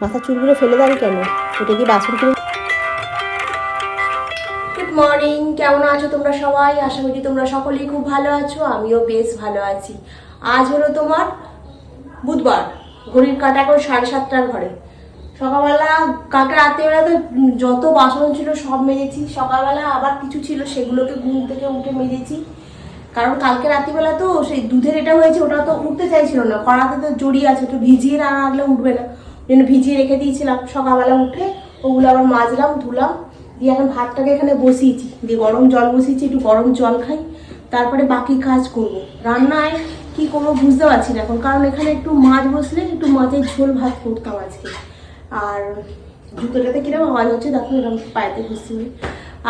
মাথার চুলগুলো ফেলে দেন কেন? ওটা কি বাসন কিনে গুড মর্নিং কেমন আছো তোমরা সবাই? আশা করি তোমরা সকলেই খুব ভালো আছো, আমিও বেশ ভালো আছি। আজ হলো তোমার বুধবার, ঘড়ির কাটা এখন সাড়ে সাতটার ঘরে। সকালবেলা, কালকে রাত্রিবেলা তো যত বাসন ছিল সব মেজেছি, সকালবেলা আবার কিছু ছিল সেগুলোকে ঘুম থেকে উঠে মেজেছি। কারণ কালকে রাত্রিবেলা তো সেই দুধের এটা হয়েছে, ওটা তো উঠতে চাইছিল না, কড়াতে তো জড়িয়ে আছে, তো ভিজিয়ে না রাখলে উঠবে না। জন্য ভিজিয়ে রেখে দিয়েছিলাম। সকালবেলা উঠে ওগুলো আবার মাজলাম, ধুলাম, দিয়ে এখন ভাতটাকে এখানে বসিয়েছি। দিয়ে গরম জল বসিয়েছি, একটু গরম জল খাই, তারপরে বাকি কাজ করব। রান্নায় কি করব বুঝতে পারছি না এখন, কারণ এখানে একটু মাছ বসলে একটু মাছের ঝোল ভাত করতাম আজকে। আর জুতোটাতে কীরকম আওয়াজ হচ্ছে দেখো, এরকম পায়েতে ঘুষছি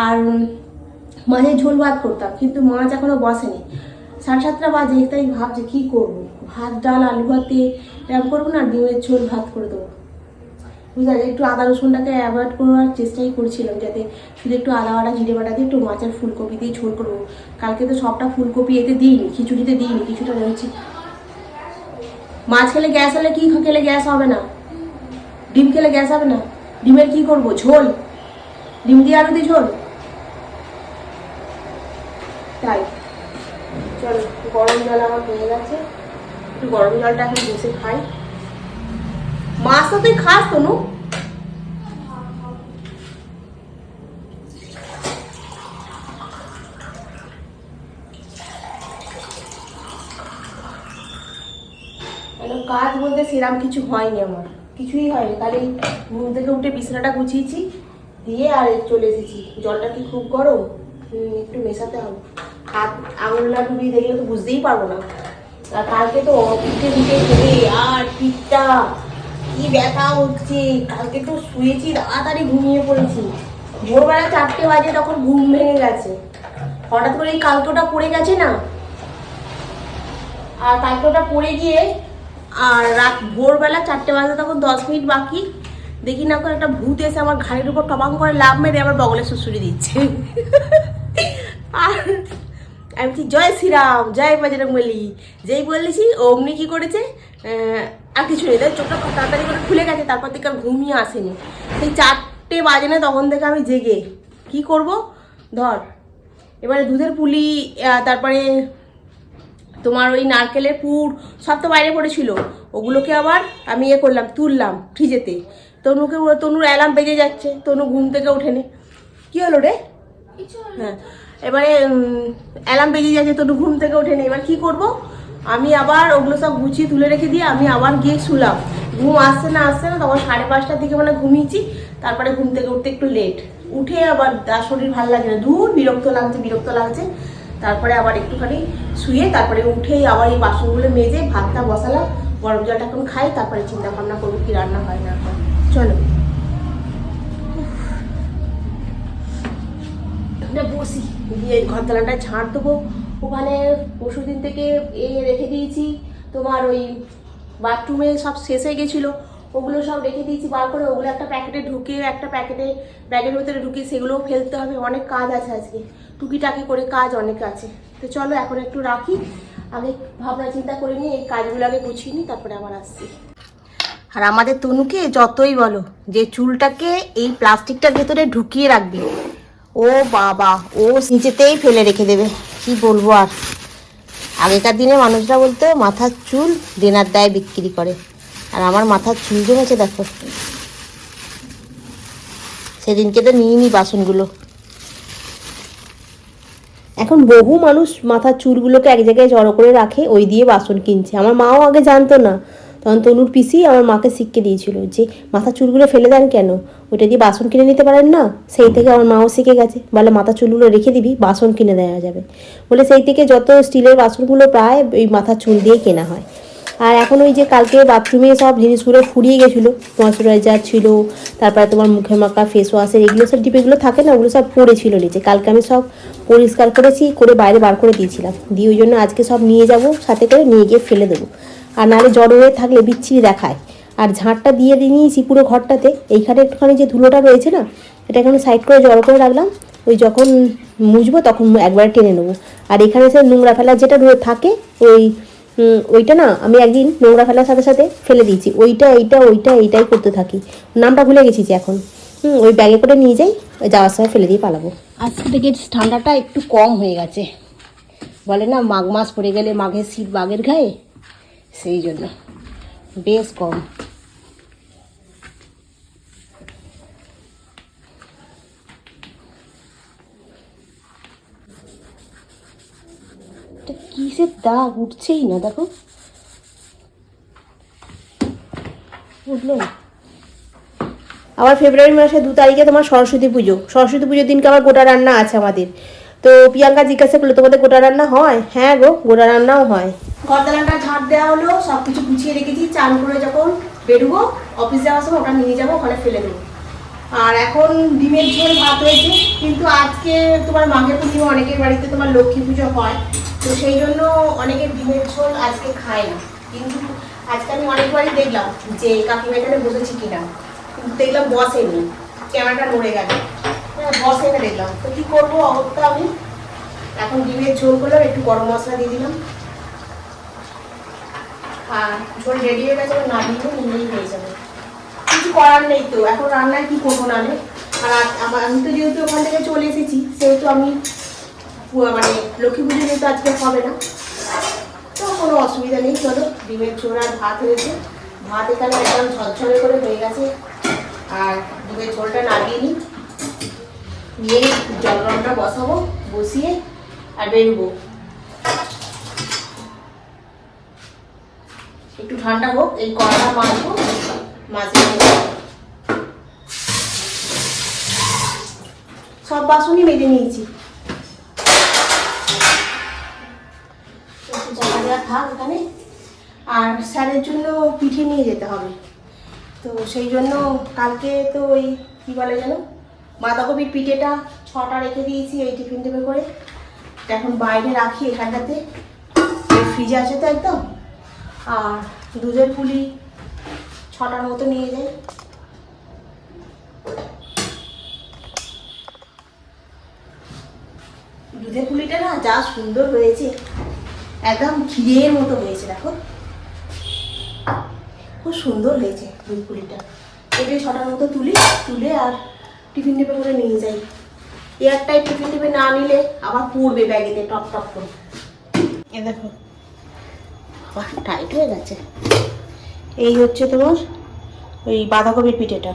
আর মাঝে ঝোল ভাত করতাম, কিন্তু মাছ এখনও বসেনি। সাড়ে সাতটা বাজে, তাই ভাবছি কী করব? ভাত, ডাল, আলু ভাতে এরকম করব না ডিমের ঝোল ভাত করে দেবো। পারছি একটু আদা রসুনটাকে অ্যাভয়েড করার চেষ্টাই করছিলাম, যাতে শুধু একটু আদা বাটা, জিরে বাটা দিয়ে একটু মাছের ফুলকপি দিয়ে ঝোল করব। কালকে তো সবটা ফুলকপি এতে দিইনি, খিচুড়িতে দিইনি, কিছুটা রয়েছে মাছ খেলে গ্যাস হলে কি খেলে গ্যাস হবে না? ডিম খেলে গ্যাস হবে না? ডিমের কি করব? ঝোল? ডিম দিয়ে আলু দিয়ে ঝোল? তাই। চলো, গরম জল আমার হয়ে গেছে। একটু গরম জলটা এখন বসে খাই। মাছ তো তুই খাস, তনু। কাজ বলতে সেরাম কিছু হয়নি আমার। কিছুই হয়নি। খালি ঘুম থেকে উঠে বিছানাটা গুছিয়েছি, দিয়ে আর চলে এসেছি। জলটা কি খুব গরম? একটু মেশাতে হবে। হাত আঙুলটা ডুবিয়ে দেখলে তো বুঝতেই পারব না। কালকে তো পিঠে পিঠে খেলে আর পিঠটা, কি ব্যথা হচ্ছে। কালকে তো শুয়েছি, তাড়াতাড়ি ঘুমিয়ে পড়েছি। ভোরবেলা চারটে বাজে তখন ঘুম ভেঙে গেছে। হঠাৎ করে এই কালকে ওটা পড়ে গেছে না? আর কালকে ওটা পড়ে গিয়ে, আর রাত ভোরবেলা চারটে বাজে তখন দশ মিনিট বাকি। দেখি না করে একটা ভূত এসে আমার ঘাড়ের উপর টবাং করে লাভ মেরে আবার বগলে শুশুরি দিচ্ছে। আর আমি বলছি জয় শ্রীরাম জয় বাজরং বলি যেই বলেছি অমনি কি করেছে? আর কিছু নেই। তাই চোখটা তাড়াতাড়ি করে খুলে গেছে তারপর থেকে আর ঘুমিয়ে আসেনি। সেই চারটে বাজে না তখন থেকে আমি জেগে। কি করব? ধর এবারে দুধের পুলি তারপরে তোমার ওই নারকেলের পুর সব তো বাইরে পড়েছিল। ওগুলোকে আবার আমি ইয়ে করলাম তুললাম ফ্রিজেতে। তনুকে তনুর অ্যালার্ম বেজে যাচ্ছে তনু ঘুম থেকে ওঠেনি। কি হলো রে? হ্যাঁ। এবারে অ্যালার্ম বেজে যাচ্ছে তনু ঘুম থেকে ওঠেনি এবার কি করব? আমি আবার ওগুলো সব গুছিয়ে তুলে রেখে দিয়ে আমি আবার গিয়ে শুলাম। ঘুম আসছে না আসছে না, তখন সাড়ে পাঁচটার দিকে মানে ঘুমিয়েছি। তারপরে ঘুম থেকে উঠতে একটু লেট উঠে আবার শরীর ভালো লাগে না। দূর বিরক্ত লাগছে বিরক্ত লাগছে। তারপরে আবার একটুখানি শুয়ে তারপরে উঠেই আবার এই বাসনগুলো মেজে ভাতটা বসালাম। গরম জলটা এখন খাই, তারপরে চিন্তা ভাবনা করব কি রান্না হয়, না চলো। বসি। দিয়ে ঘরতলাটা ঝাড় দেবো। ওখানে পরশু দিন থেকে এ রেখে দিয়েছি। তোমার ওই বাথরুমে সব শেষ হয়ে গেছিল। ওগুলো সব রেখে দিয়েছি, বার করে ওগুলো একটা প্যাকেটে ঢুকিয়ে, একটা প্যাকেটে ব্যাগের ভেতরে ঢুকিয়ে সেগুলোও ফেলতে হবে। অনেক কাজ আছে আজকে। টুকিটাকি করে কাজ অনেক আছে। তো চলো এখন একটু রাখি। আগে ভাবনা চিন্তা করে নিয়ে এই কাজগুলো আগে গুছিয়ে নিই, তারপরে আবার আসছি। আর আমাদের তনুকে যতই বলো যে চুলটাকে এই প্লাস্টিকটার ভেতরে ঢুকিয়ে রাখবে। ও বাবা, ও নিচেতেই ফেলে রেখে দেবে। কি বলব আর? আগেকার দিনে মানুষরা বলতো, মাথার চুল দেনার দায়ে বিক্রি করে। আর আমার মাথার চুল জমেছে, দেখো। সেদিনকে তো নিয়ে নি বাসনগুলো। এখন বহু মানুষ মাথার চুলগুলোকে এক জায়গায় জড়ো করে রাখে, ওই দিয়ে বাসন কিনছে। আমার মাও আগে জানতো না। তখন তনুর পিসি আমার মাকে শিখকে দিয়েছিল যে, মাথার চুলগুলো ফেলে দেন কেন? ওইটা দিয়ে বাসন কিনে নিতে পারেন না? সেই থেকে আমার মাও শিখে গেছে। বলে, মাথার চুলগুলো রেখে দিবি, বাসন কিনে দেওয়া যাবে। বলে, সেই থেকে যত স্টিলের বাসনগুলো প্রায় ওই মাথার চুল দিয়ে কেনা হয়। আর এখন ওই যে কালকে বাথরুমে সব জিনিসগুলো ফুরিয়ে গেছিল, ময়শ্চারাইজার ছিল, তারপরে তোমার মুখে মাখা ফেস ওয়াশের এগুলো সব ডিপেগুলো থাকে না, ওগুলো সব পড়েছিল নিচে। কালকে আমি সব পরিষ্কার করেছি, করে বাইরে বার করে দিয়েছিলাম। দিয়ে ওই জন্য আজকে সব নিয়ে যাব, সাথে করে নিয়ে গিয়ে ফেলে দেবো। আর নাহলে জড়ো হয়ে থাকলে বিচ্ছিরি দেখায়। আর ঝাঁটটা দিয়ে দিয়ে নিয়েছি পুরো ঘরটাতে। এইখানে একটুখানি যে ধুলোটা রয়েছে না, এটা এখানে সাইড করে জড়ো করে রাখলাম। ওই যখন মুছবো তখন একবারে টেনে নেব। আর এখানে সে নোংরা ফেলা যেটা রয়ে থাকে, ওই ওইটা না আমি একদিন নোংরা ফেলার সাথে সাথে ফেলে দিয়েছি। ওইটা, এইটা, ওইটা, এইটাই করতে থাকি। নামটা ভুলে গেছি যে এখন। ওই ব্যাগে করে নিয়ে যাই, যাওয়ার সময় ফেলে দিয়ে পালাবো। আজকে থেকে ঠান্ডাটা একটু কম হয়ে গেছে। বলে না, মাঘ মাস পড়ে গেলে মাঘের শীত বাঘের গায়ে সেই জন্য। বেশ কম। কিসের দাগ? উঠছেই না, দেখো। উঠল আবার ফেব্রুয়ারি মাসে দু তারিখে তোমার সরস্বতী পুজো। সরস্বতী পুজোর দিনকে আবার গোটা রান্না আছে আমাদের। তো প্রিয়াঙ্কা জিজ্ঞাসা করল, তোমাদের গোটা রান্না হয়? হ্যাঁ গো, গোটা রান্নাও হয়। গরদালানটা ঝাঁট দেওয়া হলো সব কিছু গুছিয়ে রেখেছি, চান করে যখন বেরোবো অফিস যাওয়ার সময় ওটা নিয়ে যাব, ওখানে ফেলে দেবো। আর এখন ডিমের ঝোল ভাত হয়েছে, কিন্তু আজকে তোমার মাঘের পূর্ণিমা, অনেকের বাড়িতে তোমার লক্ষ্মী পুজো হয়, তো সেই জন্য অনেকে ডিমের ঝোল আজকে খায় না। কিন্তু আজকে আমি অনেকবারই দেখলাম যে কাকিমা এখানে বসেছি কিনা। কিন্তু দেখলাম বসেনি ক্যামেরাটা নড়ে গেল। হ্যাঁ বসে না দেখলাম। তো কী করব অবস্থা আমি? এখন ডিমের ঝোল করলাম, একটু গরম মশলা দিয়ে দিলাম। আর ঝোল রেডি হয়ে গেছে, এবার নামিয়ে নিলেই হয়ে যাবে। কিছু করার নেই তো, এখন রান্নায় কি করব না আর আমি তো যেহেতু ওখান থেকে চলে এসেছি, সেহেতু আমি মানে লক্ষ্মী পুজো যেহেতু আজকে হবে না, তো কোনো অসুবিধা নেই, চলো। ডিমের ঝোল আর ভাত হয়েছে। ভাত এখানে একদম ঝরঝরে করে হয়ে গেছে। আর ডিমের ঝোলটা নামিয়ে নিই। নিয়ে জল গরমটা বসাবো, বসিয়ে, আর বেরোবো একটু ঠান্ডা হোক, এই কড়াটা মাজবো মাঝে সব বাসনই মেজে নিয়েছি। আর স্যারের জন্য পিঠে নিয়ে যেতে হবে। তো সেই জন্য কালকে তো ওই কী বলে যেন, বাঁধাকপির পিঠেটা ছটা রেখে দিয়েছি এই টিফিন টেবিল করে। এখন বাইরে রাখি এখানটাতে। ফ্রিজে আছে তো একদম। আর দুধের পুলি ছটার মতো নিয়ে যাই। দুধের পুলিটা না যা সুন্দর হয়েছে, একদম ক্ষীরের মতো হয়েছে, দেখো। খুব সুন্দর হয়েছে দুধ পুলিটা। এটা ছটার মতো তুলি, তুলে আর টিফিন টেপে করে নিয়ে যাই। এয়ারটাই টিফিন টেপে না নিলে আবার পড়বে ব্যাগেতে, টপ টপ করে। এ দেখো বাহ টাইট হয়ে গেছে। এই হচ্ছে তোমার ওই বাঁধাকপির পিঠেটা।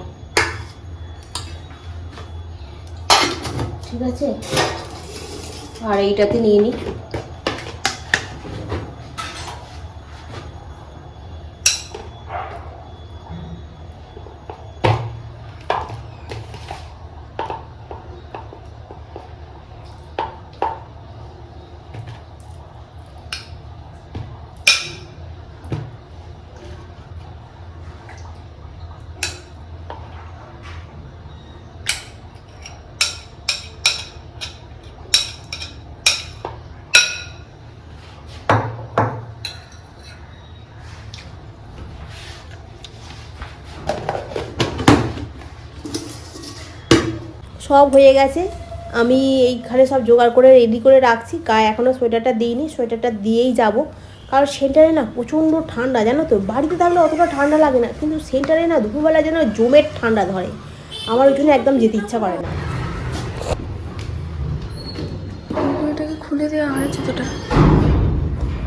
ঠিক আছে? আর এইটাতে নিয়ে নিই সব হয়ে গেছে। আমি এইখানে সব জোগাড় করে রেডি করে রাখছি। গায়ে এখনও সোয়েটারটা দিইনি। সোয়েটারটা দিয়েই যাব। কারণ সেন্টারে না প্রচণ্ড ঠান্ডা জানো তো? বাড়িতে থাকলে অতটা ঠান্ডা লাগে না। কিন্তু সেন্টারে না দুপুরবেলা যেন জমের ঠান্ডা ধরে। আমার ওই জন্য একদম যেতে ইচ্ছা করে না। খুলে দেওয়া হয়েছে তোটা।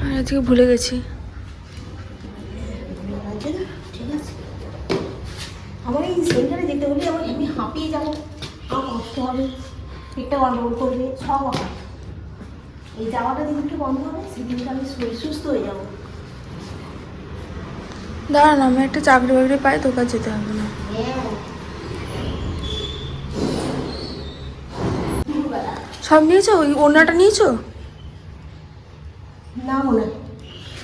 আর আজকে ভুলে গেছি। ঠিক আছে। আমার এই সেন্টারে যেতে হলে আমার এমনি হাঁপিয়ে যাব। হবে পেটটা গন্ডগোল করবে সব হবে। এই যাওয়াটা যেদিনকে বন্ধ হবে সেদিনকে আমি শরীর সুস্থ হয়ে যাব। দাঁড়ান আমি একটা চাকরি বাকরি পাই তোকে আর যেতে হবে না। হ্যাঁ। সব নিয়েছো? ওই ওনাটা নিয়েছো? না মনে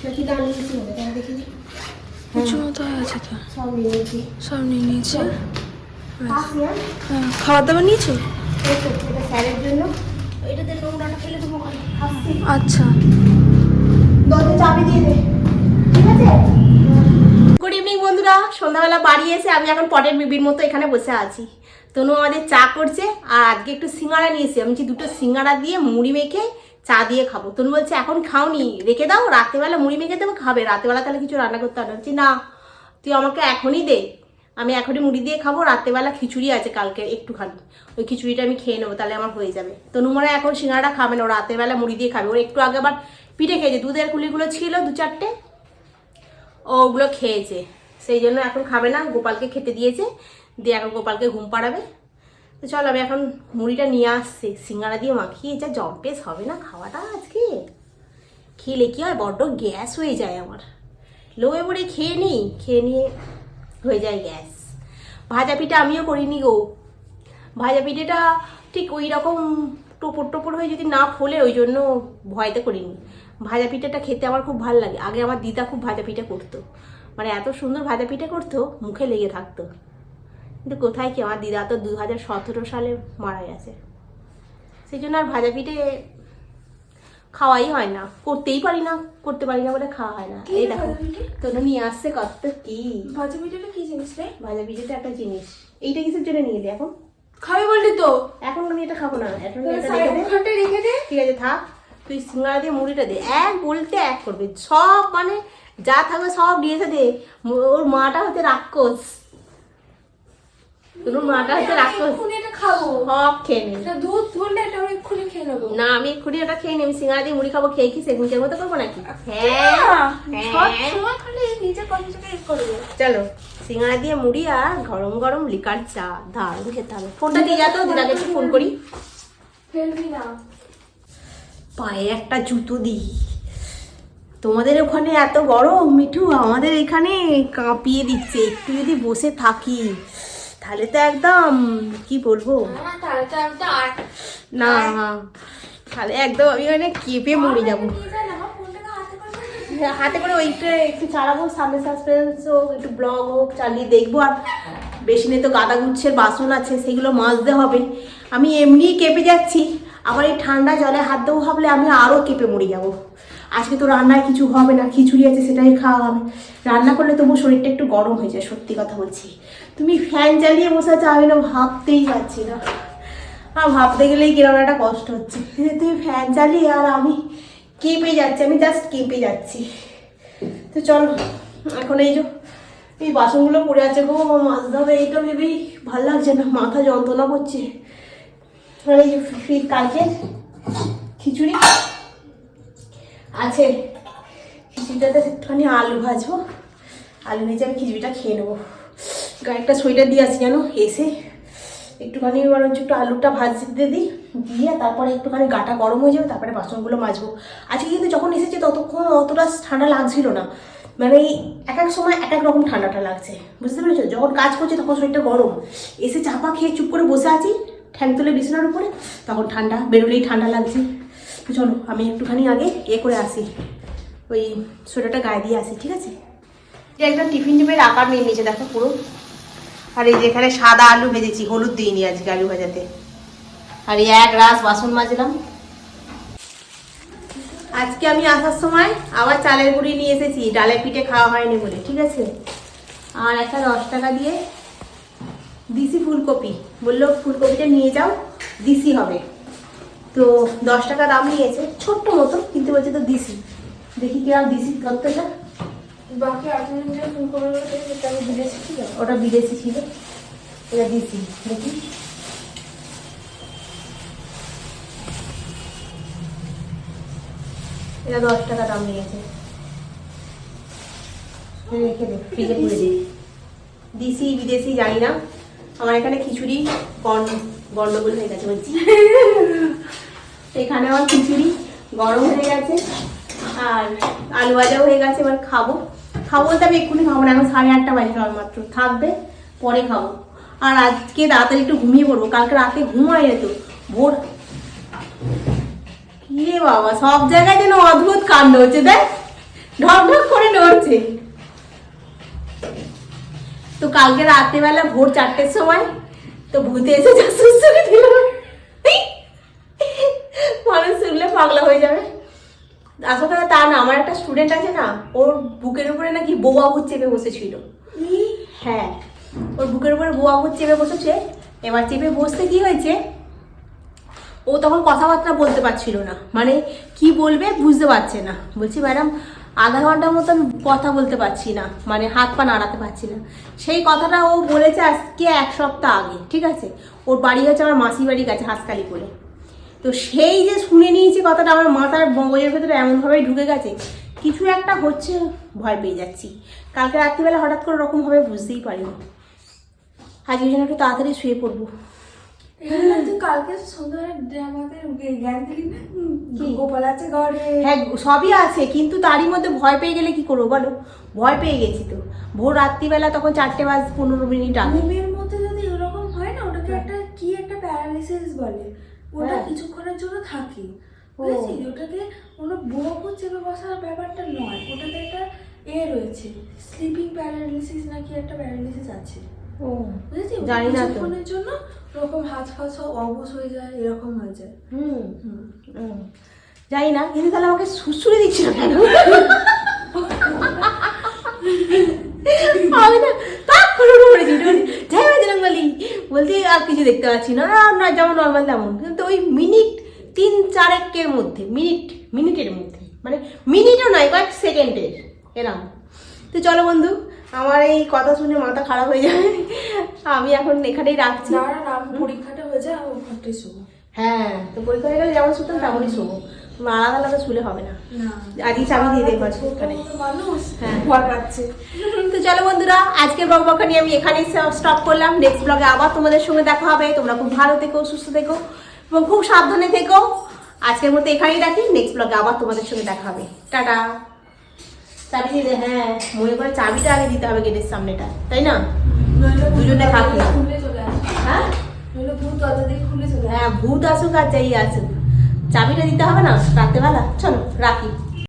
নাকি নিয়েছি দেখি। কিছু মতো হয়ে আছে তো। সব নিয়েছি। সব নিয়ে নিয়েছে? খাবার দাবার নিয়েছো? ফেলে দেবো ওখানে। আসছি। আচ্ছা। চাবি দিয়ে দে। ঠিক আছে? গুড ইভিনিং বন্ধুরা। সন্ধ্যাবেলা বাড়ি এসে আমি এখন পটের বিবির মতো এখানে বসে আছি। তনু আমাদের চা করছে আর আজকে একটু সিঙ্গাড়া নিয়েছি। আমি যে দুটো সিঙ্গাড়া দিয়ে মুড়ি মেখে চা দিয়ে খাব। তুমি বলছে এখন খাওনি রেখে দাও। রাত্রেবেলা মুড়ি মেখে দেবো খাবে। রাত্রেবেলা তাহলে কিছু রান্না করতে হবে না তুই আমাকে এখনই দে। আমি এখনই মুড়ি দিয়ে খাব, রাত্রেবেলা খিচুড়ি আছে কালকে একটুখানি। ওই খিচুড়িটা আমি খেয়ে নেব, তাহলে আমার হয়ে যাবে। তনু মনে হয় এখন সিঙ্গাড়া খাবে না, ও রাত্রেবেলা মুড়ি দিয়ে খাবে। ওর একটু আগে আবার পিঠে খেয়েছে, দুধের কুলিগুলো ছিল দু চারটে। ওগুলো খেয়েছে, সেই জন্য এখন খাবে না, গোপালকে খেতে দিয়েছে। দিয়ে এখন গোপালকে ঘুম পাড়াবে। তো চল, আমি এখন মুড়িটা নিয়ে আসছি। সিঙ্গারা দিয়ে মাখিয়ে যা জম্পেস হবে না খাওয়াটা আজকে। খেলে কি হয়, বড্ড গ্যাস হয়ে যায় আমার। লোয়ে পরে খেয়ে নিই খেয়ে নিয়ে হয়ে যায় গ্যাস। ভাজা পিঠা আমিও করিনি গো। ভাজা পিঠেটা ঠিক ওই রকম টোপর টোপর হয়ে যদি না ফোলে, ওই জন্য ভয়তে করিনি। ভাজা পিঠাটা খেতে আমার খুব ভালো লাগে। আগে আমার দিদা খুব ভাজা পিঠা করতো। মানে এত সুন্দর ভাজা পিঠা করতো, মুখে লেগে থাকতো। কিন্তু কোথায় কি, আমার দিদা তো দু হাজার সতেরো সালে মারা গেছে। সেই জন্য আর ভাজা পিঠে খাওয়াই হয় না। করতেই পারি না করতে পারি না বলে খাওয়া হয় না। এই দেখো তোরা নিয়ে আসছে কত কি? ভাজা পিঠাটা কি জিনিস রে? ভাজা পিঠেটা একটা জিনিস। এইটা কিসের জন্য নিয়ে এলি এখন? খাবে বললি তো। এখন আমি এটা খাব না। এখন এটা রেখে দে। ঠিক আছে থাক। তুই সিঙ্গারা দিয়ে মুড়িটা দে। এক বলতে এক করবে। সব মানে যা থাকবে সব দিয়েছে দে। ওর মাটা হচ্ছে রাক্ষস। তোর মাটা হচ্ছে রাক্ষস। খাব। সব খেয়ে নেবে দুধ ধরলে এটা আমি এক্ষুনি খেয়ে নেব। না আমি এক্ষুনি ওটা খেয়ে নেব সিঙ্গারা দিয়ে মুড়ি খাব খেয়ে কি সেদিনকের মতো করব নাকি? হ্যাঁ হ্যাঁ। কনসেন্ট্রেট ইয়ে করবে। চলো সিঙ্গারা দিয়ে মুড়ি আর গরম গরম লিকার চা দারুণ খেতে হবে। ফোনটা দিয়ে যাতো দিদাকে একটু ফোন করি। ফেলবি না। পায়ে একটা জুতো দিই। তোমাদের ওখানে এত গরম মিঠু? আমাদের এখানে কাঁপিয়ে দিচ্ছে। একটু যদি বসে থাকি। তাহলে তো একদম কি বলব? না তাহলে আর না তাহলে একদম আমি মানে কেঁপে মরে যাব। হাতে করে করে ওইটা একটু চালাবো সামনে সাসপেন্স হোক একটু ব্লগ হোক চালিয়ে দেখব। আর বেশি নেই তো গাদা গুচ্ছের বাসন আছে সেগুলো মাজতে হবে। আমি এমনিই কেঁপে যাচ্ছি আবার এই ঠান্ডা জলে হাত দেবো ভাবলে আমি আরও কেঁপে মরে যাব। আজকে তো রান্নায় কিছু হবে না, খিচুড়ি আছে সেটাই খাওয়া হবে। রান্না করলে তবু শরীরটা একটু গরম হয়ে যায়, সত্যি কথা বলছি। তুমি ফ্যান চালিয়ে বসে আছো, আমি না ভাবতেই পারছি না। আর ভাবতে গেলেই কীরকম একটা কষ্ট হচ্ছে। তুমি ফ্যান চালিয়ে আর আমি কেঁপে যাচ্ছি, আমি জাস্ট কেঁপে যাচ্ছি। তো চলো, এখন এই যে এই বাসনগুলো পড়ে আছে গো মাজতে হবে এইটা ভেবেই ভালো লাগছে না, মাথা যন্ত্রণা করছে। আর এই কালকে খিচুড়ি আছে। খিচুড়িটাতে একটুখানি আলু ভাজবো। আলু ভেজে আমি খিচুড়িটা খেয়ে নেব। গায়ে একটা সোয়েটার দিয়ে আসি জানো, এসে। একটুখানি বরঞ্চ একটু আলুটা ভাজতে দিই, দিয়ে তারপরে একটুখানি গাটা গরম হয়ে যাবে, তারপরে বাসনগুলো মাজবো। আজকে কিন্তু যখন এসেছে ততক্ষণ অতটা ঠান্ডা লাগছিল না। মানে এক এক সময় এক এক রকম ঠান্ডাটা লাগছে। বুঝতে পেরেছ? যখন কাজ করছে তখন শরীরটা গরম। এসে চাপা খেয়ে চুপ করে বসে আছি, ঠ্যাং তুলে বিছানার উপরে, তখন ঠান্ডা, বেরোলেই ঠান্ডা লাগছে। চলো আমি একটুখানি আগে এ করে আসি। ওই সোয়েটারটা গায়ে দিয়ে আসি ঠিক আছে? যে একটা টিফিন টিফিন আকার নিয়ে নিয়েছে দেখো পুরো। আর এই যেখানে সাদা আলু ভেজেছি হলুদ দিইনি আজকে আলু ভাজাতে। আর এই এক রাস বাসন মাজলাম। আজকে আমি আসার সময় আবার চালের গুঁড়ি নিয়ে এসেছি ডালের পিঠে খাওয়া হয়নি বলে ঠিক আছে? আর একটা দশ টাকা দিয়ে দিসি ফুলকপি। বলল ফুলকপিটা নিয়ে যাও দিসি হবে। তো দশ টাকা দাম নিয়েছে ছোট্ট মতো কিন্তু বলছে তো দিসি দেখি কীরকম দিসি করতেটা বাকি বিদেশি ছিল ওটা বিদেশি ছিল। এটা দিছি দেখি। এটা দশ টাকা দাম নিয়েছে। রেখে দে ফ্রিজে পুড়ে দিই দিসি বিদেশি জানি না। আমার এখানে খিচুড়ি গন্ড- গন্ডগোল হয়ে গেছে বলছি। এখানে আমার খিচুড়ি গরম হয়ে গেছে আর আলু ভাজাও হয়ে গেছে, এবার খাব। খাব বলতে আমি এক্ষুনি খাব না, এখন সাড়ে আটটা বাজে খাওয়ার মাত্র। থাকবে, পরে খাব। আর আজকে তাড়াতাড়ি একটু ঘুমিয়ে পড়ব, কালকে রাতে ঘুম হয় যেত ভোর। কি বাবা, সব জায়গায় যেন অদ্ভুত কাণ্ড হচ্ছে, দেখ। ঢক ঢক করে নড়ছে। তো কালকে রাত্রেবেলা ভোর চারটের সময় তো ভূতে এসে যা সুসুরি দিল মানুষ শুনলে পাগলা হয়ে যাবে। আসল কথা তা না আমার একটা স্টুডেন্ট আছে না ওর বুকের উপরে নাকি বউয়া ভূত চেপে বসেছিল। হ্যাঁ ওর বুকের উপরে বউয়া ভূত চেপে বসেছে। এবার চেপে বসতে কি হয়েছে? ও তখন কথাবার্তা বলতে পারছিল না। মানে কি বলবে বুঝতে পারছে না। বলছি ম্যাডাম আধা ঘণ্টার মতো আমি কথা বলতে পারছি না। মানে হাত পা নাড়াতে পারছি না। সেই কথাটা ও বলেছে আজকে এক সপ্তাহ আগে ঠিক আছে? ওর বাড়ি হচ্ছে আমার মাসির বাড়ির কাছে হাসকালি করে। তো সেই যে শুনে নিয়েছি কথাটা আমার মাথার মগজের ভেতরে এমনভাবেই ঢুকে গেছে। কিছু একটা হচ্ছে ভয় পেয়ে যাচ্ছি। কালকে রাত্রিবেলা হঠাৎ করে ওরকমভাবে বুঝতেই পারিনি। আজকে যেন একটু তাড়াতাড়ি শুয়ে পড়ব। কালকে হ্যাঁ সবই আছে কিন্তু তারই মধ্যে ভয় পেয়ে গেলে কি করব বলো? ভয় পেয়ে গেছি তো। ভোর রাত্রিবেলা তখন চারটে বাজ পনেরো মিনিট আগে। ঘুমের মধ্যে যদি ওরকম হয় না ওটাকে একটা কি একটা প্যারালিসিস বলে? ওটা হ্যাঁ। কিছুক্ষণের জন্য থাকে। বুঝেছিস? ওটাকে কোনো বউ চেপে বসার ব্যাপারটা নয়। ওটাতে একটা এ রয়েছে। স্লিপিং প্যারালিসিস নাকি একটা প্যারালিসিস আছে। ও বুঝেছিস? জানি না। কিছুক্ষণের জন্য ওরকম হাত ফাত সব অবশ হয়ে যায় এরকম হয়ে যায়। হুম। হুম। জানি না কিন্তু তাহলে আমাকে সুসুরে দিচ্ছিল কেন? আমি না কাক করে উঠে পড়েছি যাই বাজরাং বলি। বলতে আর কিছু দেখতে পাচ্ছি না। না যেমন নর্মাল তেমন। ওই মিনিট তিন চারেকের মধ্যে মিনিট মিনিটের মধ্যে মানে মিনিটও নয় কয়েক সেকেন্ডের এরম তো চলো বন্ধু আমার এই কথা শুনে মাথা খারাপ হয়ে যাবে। আমি এখন এখানেই রাখছি। পরীক্ষাটা হয়ে যায় ও ঘরটাই শোবো। হ্যাঁ তো পরীক্ষা হয়ে গেলে যেমন শুতাম তেমনই শোবো। আলাদা আলাদা শুলে হবে না। আজই চাবি দিয়ে দেখব আজকে হ্যাঁ। তো চলো বন্ধুরা আজকের ব্লগ বখানি আমি এখানেই স্টপ করলাম। নেক্সট ব্লগে আবার তোমাদের সঙ্গে দেখা হবে। তোমরা খুব ভালো থেকো সুস্থ থেকো। এবং খুব সাবধানে থেকো। আজকের মতো এখানেই রাখি। নেক্সট ব্লগে আবার তোমাদের সঙ্গে দেখা হবে। টাটা। চাবি দিয়ে হ্যাঁ মনে করে চাবিটা আগে দিতে হবে গেটের সামনেটা তাই না? দুজনে থাকি। হ্যাঁ? হ্যাঁ ভূত আসুক আর যাই আসুক। চাবিটা দিতে হবে না? রাত্রেবেলা? চলো রাখি।